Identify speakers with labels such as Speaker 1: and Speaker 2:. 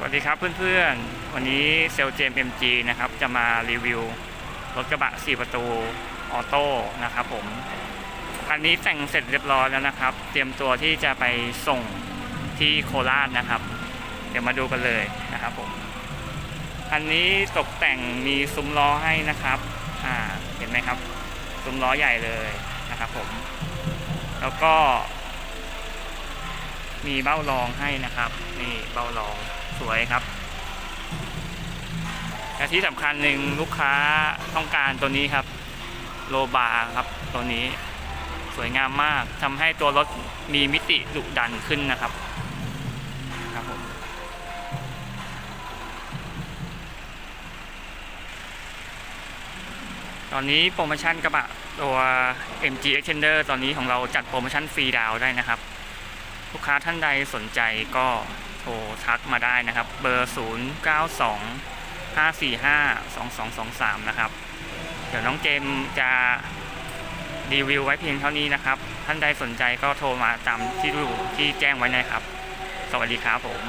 Speaker 1: สวัสดีครับเพื่อนๆ วันนี้เซลเจม MG นะครับจะมารีวิวรถกระบะ 4 ประตูออโต้นะครับผมคันนี้แต่งเสร็จเรียบร้อยแล้วนะครับ เตรียมตัวที่จะไปส่งที่โคราชนะครับ เดี๋ยวมาดูกันเลยนะครับผมคันนี้ตกแต่งมีซุ้มล้อให้นะครับอ่าเห็นไหมครับ ซุ้มล้อใหญ่เลยนะครับผม แล้วก็มีเบ้ารองให้นะครับ นี่เบ้ารอง สวยครับและที่สำคัญหนึ่งลูกค้าต้องการตัวนี้ครับ โลบาร์ครับตัวนี้สวยงามมากทำให้ตัวรถมีมิติดุดันขึ้นนะครับครับผมตอนนี้โปรโมชั่นกระบะตัว MG Extender ตอนนี้ของเราจัดโปรโมชั่นฟรีดาวได้นะครับ ลูกค้าท่านใดสนใจก็ รทักมาได้นะครับ เบอร์ 0 9 2 5 4 5 2 2 2 3 นะครับ เดี๋ยวน้องเจมจะรีวิวไว้เพียงเท่านี้นะครับ ท่านใดสนใจก็โทรมาตามที่ดูที่แจ้งไว้นะครับ สวัสดีครับผม